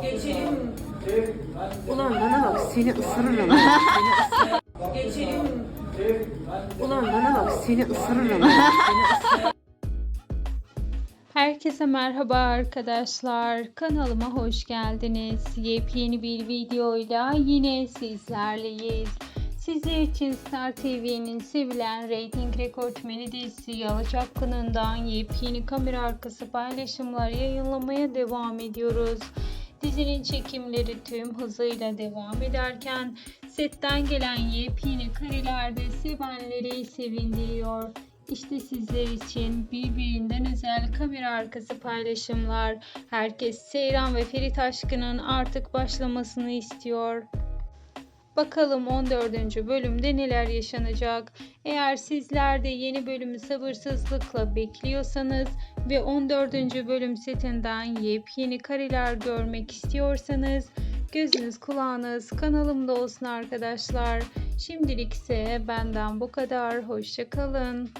Geçelim. Ulan bana bak seni ısırırım. Geçelim. Ulan bana bak seni ısırırım. Herkese merhaba arkadaşlar. Kanalıma hoş geldiniz. Yepyeni bir videoyla yine sizlerleyiz. Sizler için Star TV'nin sevilen reyting rekortmeni dizisi Yalı Çapkını'ndan yepyeni kamera arkası paylaşımlar yayınlamaya devam ediyoruz. Dizinin çekimleri tüm hızıyla devam ederken setten gelen yepyeni kareler de sevenleri sevindiriyor. İşte sizler için birbirinden özel kamera arkası paylaşımlar. Herkes Seyran ve Ferit aşkının artık başlamasını istiyor. Bakalım 14. bölümde neler yaşanacak. Eğer sizler de yeni bölümü sabırsızlıkla bekliyorsanız ve 14. bölüm setinden yepyeni kareler görmek istiyorsanız gözünüz kulağınız kanalımda olsun arkadaşlar. Şimdilik ise benden bu kadar. Hoşçakalın.